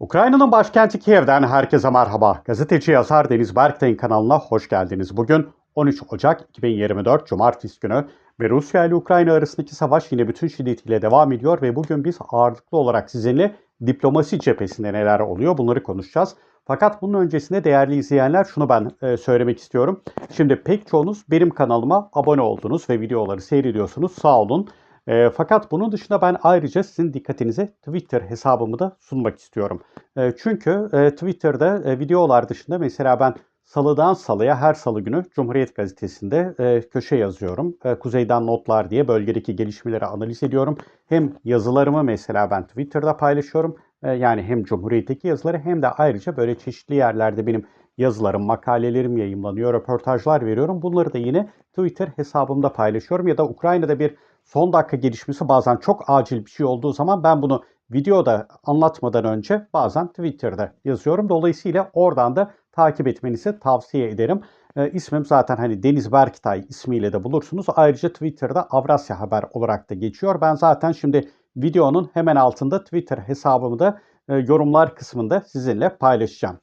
Ukrayna'nın başkenti Kiev'den herkese merhaba. Gazeteci yazar Deniz Berktay'ın kanalına hoş geldiniz. Bugün 13 Ocak 2024 Cumartesi günü ve Rusya ile Ukrayna arasındaki savaş yine bütün şiddetiyle devam ediyor ve bugün biz ağırlıklı olarak sizinle diplomasi cephesinde neler oluyor bunları konuşacağız. Fakat bunun öncesinde değerli izleyenler şunu ben e, söylemek istiyorum. Şimdi pek çoğunuz benim kanalıma abone oldunuz ve videoları seyrediyorsunuz. Sağ olun. E, fakat bunun dışında ben ayrıca sizin dikkatinize Twitter hesabımı da sunmak istiyorum. E, çünkü e, Twitter'da e, videolar dışında mesela ben salıdan salıya her salı günü Cumhuriyet Gazetesi'nde e, köşe yazıyorum. E, Kuzeyden Notlar diye bölgedeki gelişmeleri analiz ediyorum. Hem yazılarımı mesela ben Twitter'da paylaşıyorum. E, yani hem Cumhuriyet'teki yazıları hem de ayrıca böyle çeşitli yerlerde benim yazılarım, makalelerim yayımlanıyor, röportajlar veriyorum. Bunları da yine Twitter hesabımda paylaşıyorum ya da Ukrayna'da bir son dakika gelişmesi bazen çok acil bir şey olduğu zaman ben bunu videoda anlatmadan önce bazen Twitter'da yazıyorum. Dolayısıyla oradan da takip etmenizi tavsiye ederim. E, ismim zaten hani Deniz Berktay ismiyle de bulursunuz. Ayrıca Twitter'da Avrasya Haber olarak da geçiyor. Ben zaten şimdi videonun hemen altında Twitter hesabımı da e, yorumlar kısmında sizinle paylaşacağım.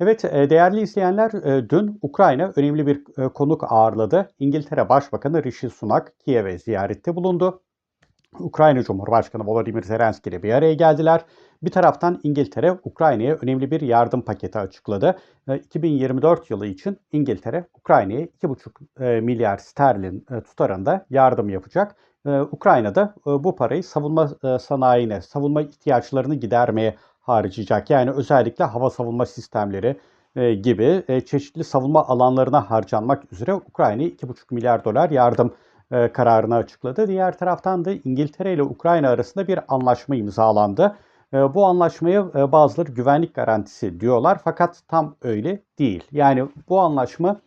Evet e, değerli izleyenler e, dün Ukrayna önemli bir e, konuk ağırladı. İngiltere Başbakanı Rishi Sunak Kiev'e ziyarette bulundu. Ukrayna Cumhurbaşkanı Volodymyr Zelenski ile bir araya geldiler. Bir taraftan İngiltere Ukrayna'ya önemli bir yardım paketi açıkladı. 2024 yılı için İngiltere Ukrayna'ya 2,5 milyar sterlin tutarında yardım yapacak. Ukrayna'da bu parayı savunma sanayine, savunma ihtiyaçlarını gidermeye harcayacak. Yani özellikle hava savunma sistemleri gibi çeşitli savunma alanlarına harcanmak üzere Ukrayna'ya 2,5 milyar dolar yardım kararını açıkladı. Diğer taraftan da İngiltere ile Ukrayna arasında bir anlaşma imzalandı. Bu anlaşmaya bazıları güvenlik garantisi diyorlar fakat tam öyle değil. Yani bu anlaşmanın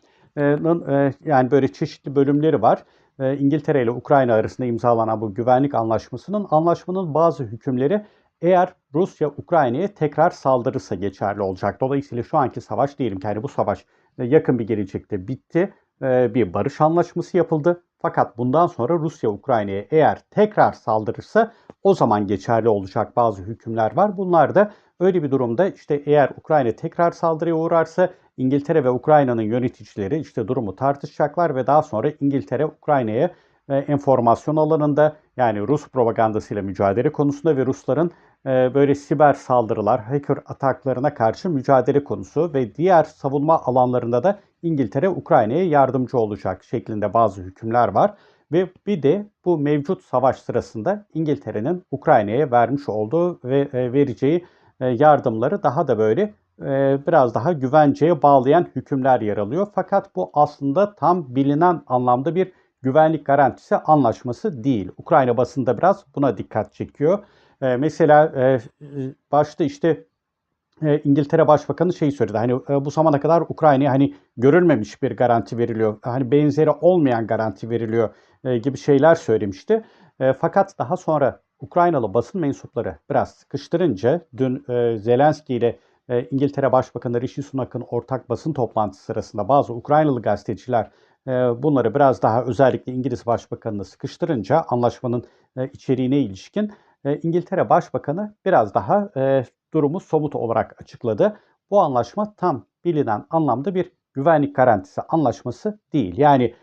yani böyle çeşitli bölümleri var. İngiltere ile Ukrayna arasında imzalanan bu güvenlik anlaşmasının anlaşmanın bazı hükümleri eğer Rusya Ukrayna'ya tekrar saldırırsa geçerli olacak. Dolayısıyla şu anki savaş diyelim ki hani bu savaş yakın bir gelecekte bitti. Bir barış anlaşması yapıldı. Fakat bundan sonra Rusya Ukrayna'ya eğer tekrar saldırırsa o zaman geçerli olacak bazı hükümler var. Bunlar da öyle bir durumda işte eğer Ukrayna tekrar saldırıya uğrarsa İngiltere ve Ukrayna'nın yöneticileri işte durumu tartışacaklar ve daha sonra İngiltere Ukrayna'ya enformasyon alanında yani Rus propagandasıyla mücadele konusunda ve Rusların böyle siber saldırılar, hacker ataklarına karşı mücadele konusu ve diğer savunma alanlarında da İngiltere Ukrayna'ya yardımcı olacak şeklinde bazı hükümler var. Ve bir de bu mevcut savaş sırasında İngiltere'nin Ukrayna'ya vermiş olduğu ve vereceği yardımları daha da böyle biraz daha güvenceye bağlayan hükümler yer alıyor. Fakat bu aslında tam bilinen anlamda bir güvenlik garantisi anlaşması değil. Ukrayna basında biraz buna dikkat çekiyor. Mesela başta işte İngiltere Başbakanı şey söyledi. Hani bu zamana kadar Ukrayna'ya hani görülmemiş bir garanti veriliyor. Hani benzeri olmayan garanti veriliyor gibi şeyler söylemişti. Fakat daha sonra Ukraynalı basın mensupları biraz sıkıştırınca dün Zelenski ile İngiltere Başbakanı Rishi Sunak'ın ortak basın toplantısı sırasında bazı Ukraynalı gazeteciler bunları biraz daha özellikle İngiliz Başbakanı'nı sıkıştırınca anlaşmanın içeriğine ilişkin İngiltere Başbakanı biraz daha durumu somut olarak açıkladı. Bu anlaşma tam bilinen anlamda bir güvenlik garantisi anlaşması değil. Yani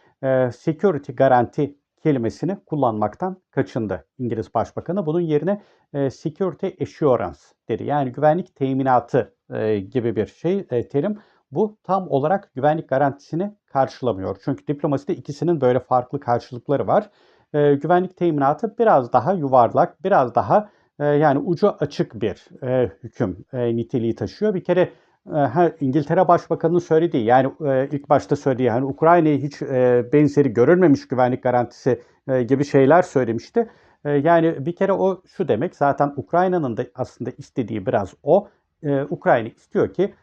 security garanti kelimesini kullanmaktan kaçındı İngiliz Başbakanı. Bunun yerine security assurance dedi. Yani güvenlik teminatı gibi bir şey terim. Bu tam olarak güvenlik garantisini karşılamıyor. Çünkü diplomaside ikisinin böyle farklı karşılıkları var. E, güvenlik teminatı biraz daha yuvarlak, biraz daha e, yani ucu açık bir e, hüküm e, niteliği taşıyor. Bir kere e, İngiltere Başbakanı'nın söylediği yani e, ilk başta söylediği hani Ukrayna'ya hiç e, benzeri görülmemiş güvenlik garantisi e, gibi şeyler söylemişti. E, yani bir kere o şu demek zaten Ukrayna'nın da aslında istediği biraz o. E, Ukrayna istiyor ki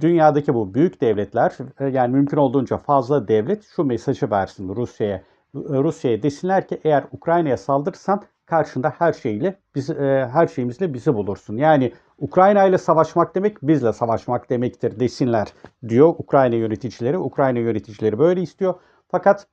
dünyadaki bu büyük devletler yani mümkün olduğunca fazla devlet şu mesajı versin Rusya'ya. Rusya'ya desinler ki eğer Ukrayna'ya saldırırsan karşında her şeyle biz her şeyimizle bizi bulursun. Yani Ukrayna ile savaşmak demek bizle savaşmak demektir desinler diyor Ukrayna yöneticileri. Ukrayna yöneticileri böyle istiyor. Fakat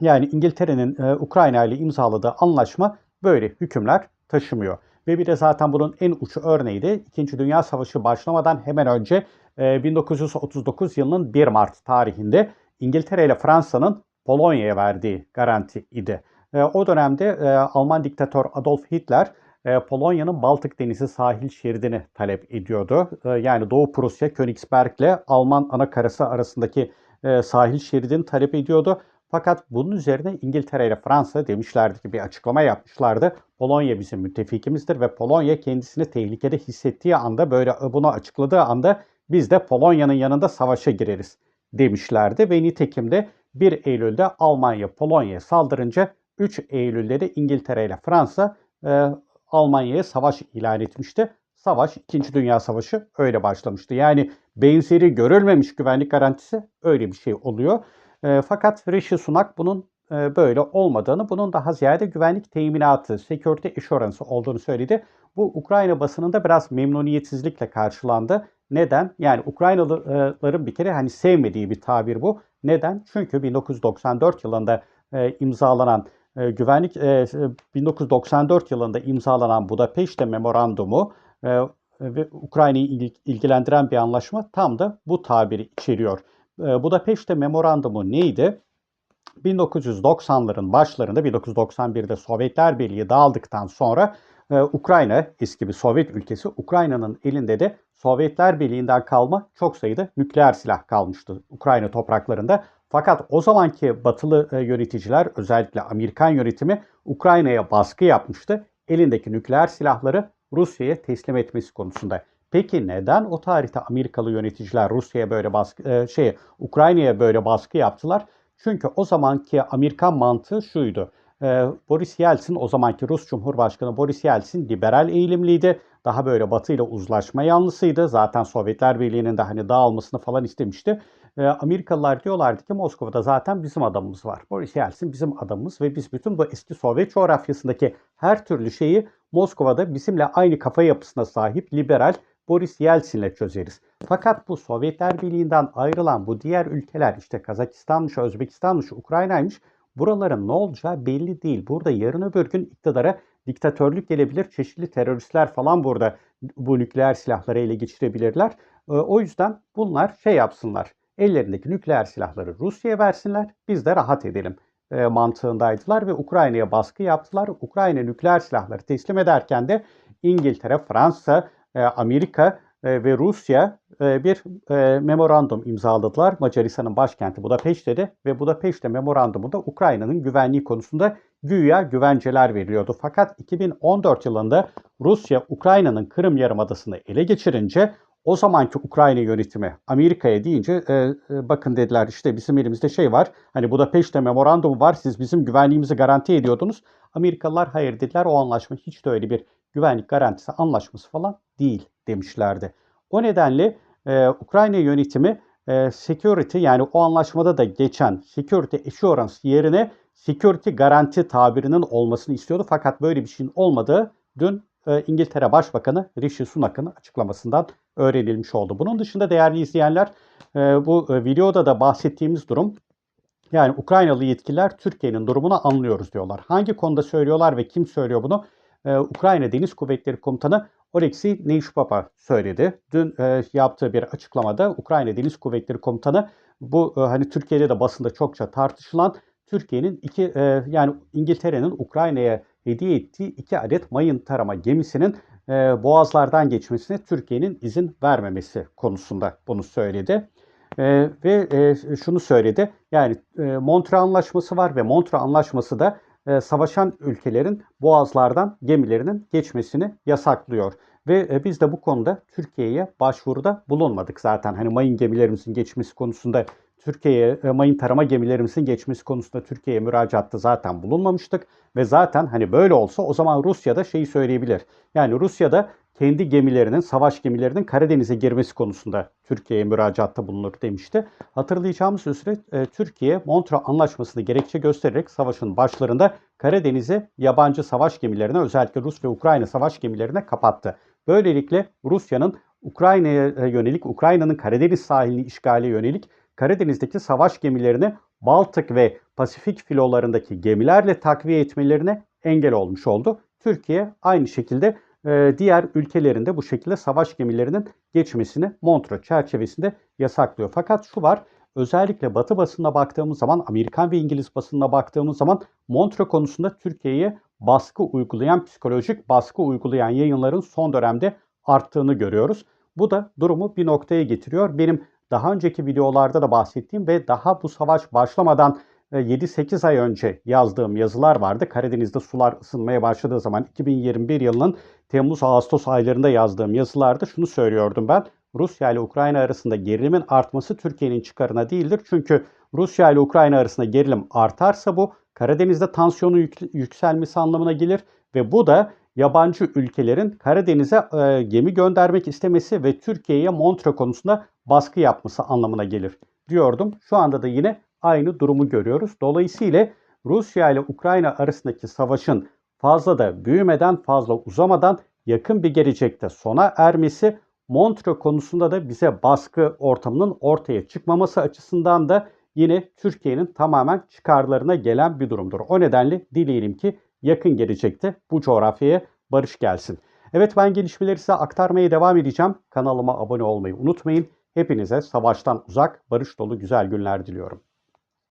yani İngiltere'nin Ukrayna ile imzaladığı anlaşma böyle hükümler taşımıyor. Ve bir de zaten bunun en uç örneği de 2. Dünya Savaşı başlamadan hemen önce e, 1939 yılının 1 Mart tarihinde İngiltere ile Fransa'nın Polonya'ya verdiği garanti idi. E, o dönemde e, Alman diktatör Adolf Hitler e, Polonya'nın Baltık Denizi sahil şeridini talep ediyordu. E, yani Doğu Prusya, Königsberg ile Alman anakarası arasındaki e, sahil şeridini talep ediyordu. Fakat bunun üzerine İngiltere ile Fransa demişlerdi ki bir açıklama yapmışlardı. Polonya bizim müttefikimizdir ve Polonya kendisini tehlikede hissettiği anda böyle bunu açıkladığı anda biz de Polonya'nın yanında savaşa gireriz demişlerdi. Ve nitekim de 1 Eylül'de Almanya Polonya'ya saldırınca 3 Eylül'de de İngiltere ile Fransa e, Almanya'ya savaş ilan etmişti. Savaş 2. Dünya Savaşı öyle başlamıştı. Yani benzeri görülmemiş güvenlik garantisi öyle bir şey oluyor. E, fakat Rishi Sunak bunun böyle olmadığını, bunun daha ziyade güvenlik teminatı, security assurance olduğunu söyledi. Bu Ukrayna basınında biraz memnuniyetsizlikle karşılandı. Neden? Yani Ukraynalıların bir kere hani sevmediği bir tabir bu. Neden? Çünkü 1994 yılında e, imzalanan e, güvenlik e, 1994 yılında imzalanan Budapeşte Memorandumu e, ve Ukrayna'yı ilgilendiren bir anlaşma tam da bu tabiri içeriyor. E, Budapeşte Memorandumu neydi? 1990'ların başlarında 1991'de Sovyetler Birliği dağıldıktan sonra e, Ukrayna eski bir Sovyet ülkesi Ukrayna'nın elinde de Sovyetler Birliği'nden kalma çok sayıda nükleer silah kalmıştı Ukrayna topraklarında. Fakat o zamanki batılı e, yöneticiler özellikle Amerikan yönetimi Ukrayna'ya baskı yapmıştı. Elindeki nükleer silahları Rusya'ya teslim etmesi konusunda. Peki neden o tarihte Amerikalı yöneticiler Rusya'ya böyle baskı e, şey Ukrayna'ya böyle baskı yaptılar? Çünkü o zamanki Amerikan mantığı şuydu. E, Boris Yeltsin o zamanki Rus Cumhurbaşkanı Boris Yeltsin liberal eğilimliydi. Daha böyle Batı ile uzlaşma yanlısıydı. Zaten Sovyetler Birliği'nin de hani dağılmasını falan istemişti. E, Amerikalılar diyorlardı ki Moskova'da zaten bizim adamımız var. Boris Yeltsin bizim adamımız ve biz bütün bu eski Sovyet coğrafyasındaki her türlü şeyi Moskova'da bizimle aynı kafa yapısına sahip liberal Boris Yeltsin'le çözeriz. Fakat bu Sovyetler Birliği'nden ayrılan bu diğer ülkeler işte Kazakistan'mış, Özbekistan'mış, Ukrayna'ymış buraların ne olacağı belli değil. Burada yarın öbür gün iktidara diktatörlük gelebilir. Çeşitli teröristler falan burada bu nükleer silahları ele geçirebilirler. Ee, o yüzden bunlar şey yapsınlar. Ellerindeki nükleer silahları Rusya'ya versinler. Biz de rahat edelim e, mantığındaydılar ve Ukrayna'ya baskı yaptılar. Ukrayna nükleer silahları teslim ederken de İngiltere, Fransa, Amerika e, ve Rusya e, bir memorandum imzaladılar. Macaristan'ın başkenti Budapeşte'de ve Budapeşte memorandumunda Ukrayna'nın güvenliği konusunda güya güvenceler veriliyordu. Fakat 2014 yılında Rusya Ukrayna'nın Kırım Yarımadası'nı ele geçirince o zamanki Ukrayna yönetimi Amerika'ya deyince e, e, bakın dediler işte bizim elimizde şey var. Hani Budapeşte memorandumu var. Siz bizim güvenliğimizi garanti ediyordunuz. Amerikalılar hayır dediler. O anlaşma hiç de öyle bir güvenlik garantisi anlaşması falan değil demişlerdi. O nedenle e, Ukrayna yönetimi e, security yani o anlaşmada da geçen security assurance yerine security garanti tabirinin olmasını istiyordu. Fakat böyle bir şeyin olmadığı dün e, İngiltere Başbakanı Rishi Sunak'ın açıklamasından öğrenilmiş oldu. Bunun dışında değerli izleyenler e, bu e, videoda da bahsettiğimiz durum yani Ukraynalı yetkililer Türkiye'nin durumunu anlıyoruz diyorlar. Hangi konuda söylüyorlar ve kim söylüyor bunu? Ee, Ukrayna Deniz Kuvvetleri Komutanı Oleksiy Neyşpapa söyledi. Dün e, yaptığı bir açıklamada Ukrayna Deniz Kuvvetleri Komutanı bu e, hani Türkiye'de de basında çokça tartışılan Türkiye'nin iki e, yani İngiltere'nin Ukrayna'ya hediye ettiği iki adet mayın tarama gemisinin boğazlardan geçmesine Türkiye'nin izin vermemesi konusunda bunu söyledi. E, ve e, şunu söyledi. Yani e, Montre Anlaşması var ve Montre Anlaşması da e, savaşan ülkelerin boğazlardan gemilerinin geçmesini yasaklıyor. Ve e, biz de bu konuda Türkiye'ye başvuruda bulunmadık zaten. Hani mayın gemilerimizin geçmesi konusunda Türkiye'ye e, mayın tarama gemilerimizin geçmesi konusunda Türkiye'ye müracaatta zaten bulunmamıştık. Ve zaten hani böyle olsa o zaman Rusya'da şeyi söyleyebilir. Yani Rusya'da kendi gemilerinin, savaş gemilerinin Karadeniz'e girmesi konusunda Türkiye'ye müracaatta bulunur demişti. Hatırlayacağımız üzere e, Türkiye Montreux Anlaşması'nı gerekçe göstererek savaşın başlarında Karadeniz'e yabancı savaş gemilerine özellikle Rus ve Ukrayna savaş gemilerine kapattı. Böylelikle Rusya'nın Ukrayna'ya e, yönelik, Ukrayna'nın Karadeniz sahilini işgale yönelik Karadeniz'deki savaş gemilerini Baltık ve Pasifik filolarındaki gemilerle takviye etmelerine engel olmuş oldu. Türkiye aynı şekilde e, diğer ülkelerinde bu şekilde savaş gemilerinin geçmesini Montreux çerçevesinde yasaklıyor. Fakat şu var özellikle Batı basınına baktığımız zaman Amerikan ve İngiliz basınına baktığımız zaman Montreux konusunda Türkiye'ye baskı uygulayan, psikolojik baskı uygulayan yayınların son dönemde arttığını görüyoruz. Bu da durumu bir noktaya getiriyor. Benim daha önceki videolarda da bahsettiğim ve daha bu savaş başlamadan 7-8 ay önce yazdığım yazılar vardı. Karadeniz'de sular ısınmaya başladığı zaman 2021 yılının Temmuz-Ağustos aylarında yazdığım yazılarda şunu söylüyordum ben. Rusya ile Ukrayna arasında gerilimin artması Türkiye'nin çıkarına değildir. Çünkü Rusya ile Ukrayna arasında gerilim artarsa bu Karadeniz'de tansiyonun yük- yükselmesi anlamına gelir ve bu da yabancı ülkelerin Karadeniz'e e, gemi göndermek istemesi ve Türkiye'ye Montreux konusunda baskı yapması anlamına gelir diyordum. Şu anda da yine aynı durumu görüyoruz. Dolayısıyla Rusya ile Ukrayna arasındaki savaşın fazla da büyümeden, fazla uzamadan yakın bir gelecekte sona ermesi Montreux konusunda da bize baskı ortamının ortaya çıkmaması açısından da yine Türkiye'nin tamamen çıkarlarına gelen bir durumdur. O nedenle dileyelim ki yakın gelecekte bu coğrafyaya barış gelsin. Evet ben gelişmeleri size aktarmaya devam edeceğim. Kanalıma abone olmayı unutmayın. Hepinize savaştan uzak, barış dolu güzel günler diliyorum.